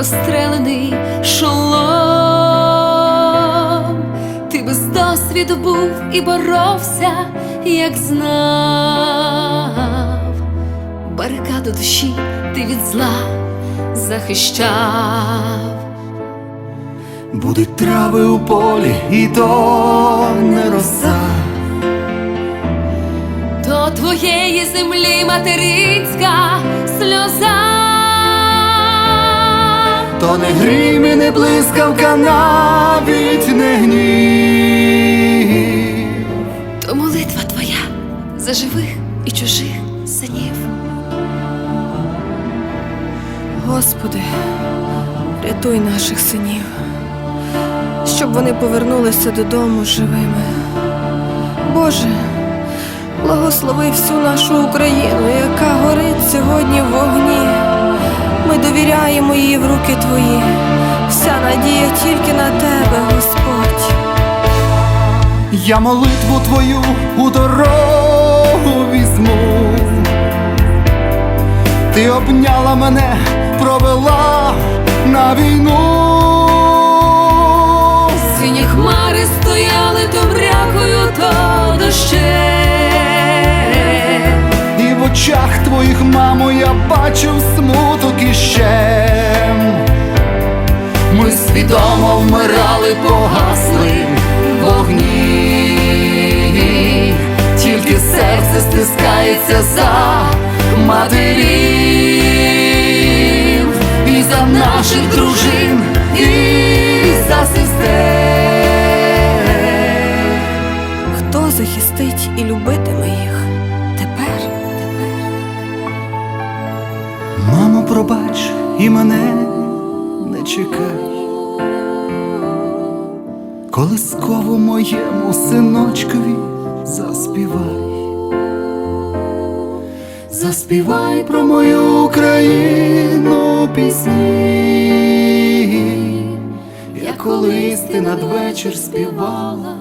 прострелений шолом. Ти без досвіду був і боровся, як знав. Барикаду душі ти від зла захищав. Будуть трави у полі, і то не роса. До твоєї землі материнська сльоза. То не грім і не блискавка, навіть не гнів. То молитва твоя за живих і чужих синів. Господи, рятуй наших синів, щоб вони повернулися додому живими. Боже, благослови всю нашу Україну, яка горить сьогодні в вогні. Ми довіряємо її в руки Твої. Вся надія тільки на Тебе, Господь. Я молитву твою у дорогу візьму. Ти обняла мене, провела на війну. Мамо, я бачив смуток іще. Ми свідомо вмирали, погасли вогні, тільки серце стискається за матерів. І за наших дружин, і мене не чекай, колискову моєму синочкові заспівай, заспівай про мою Україну пісні, як колись ти надвечір співала